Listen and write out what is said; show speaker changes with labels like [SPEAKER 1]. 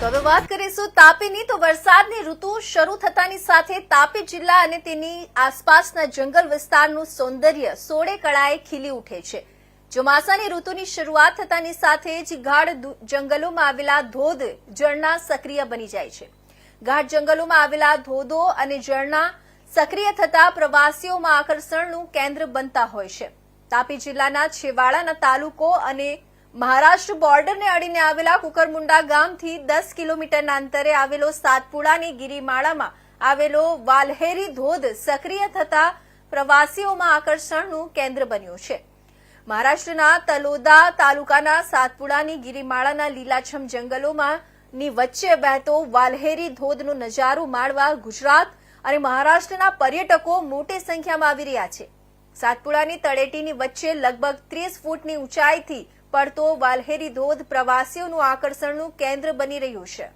[SPEAKER 1] તો હવે વાત કરીશું તાપીની. તો વરસાદની ઋતુ શરૂ થતાની સાથે તાપી જિલ્લા અને તેની આસપાસના જંગલ વિસ્તારનું સૌંદર્ય સોળે કળાએ ખીલી ઉઠે છે. ચોમાસાની ઋતુની શરૂઆત થતાની સાથે જ ગાઢ જંગલોમાં આવેલા ધોધ ઝરણા સક્રિય બની જાય છે. ગાઢ જંગલોમાં આવેલા ધોધો અને ઝરણા સક્રિય થતા પ્રવાસીઓમાં આકર્ષણનું કેન્દ્ર બનતા હોય છે. તાપી જિલ્લાના છેવાડાના તાલુકો અને મહારાષ્ટ્ર બોર્ડરને અડીને આવેલા કુકરમુંડા ગામથી દસ કિલોમીટરના અંતરે આવેલો સાતપુડાની ગિરિમાળામાં આવેલો વાલહેરી ધોધ સક્રિય થતા પ્રવાસીઓમાં આકર્ષણનું કેન્દ્ર બન્યું છે. મહારાષ્ટ્રના તલોદા તાલુકાના સાતપુડાની ગિરિમાળાના લીલાછમ જંગલોમાં વચ્ચે વહેતો વાલહેરી ધોધનો નજારો માણવા ગુજરાત અને મહારાષ્ટ્રના પર્યટકો મોટી સંખ્યામાં આવી રહ્યા છે. સાતપુડાની તળેટીની વચ્ચે લગભગ ત્રીસ ફૂટની ઊંચાઈથી પડતો વાલ્હેરી ધોધ પ્રવાસીઓનું આકર્ષણનું કેન્દ્ર બની રહ્યું છે.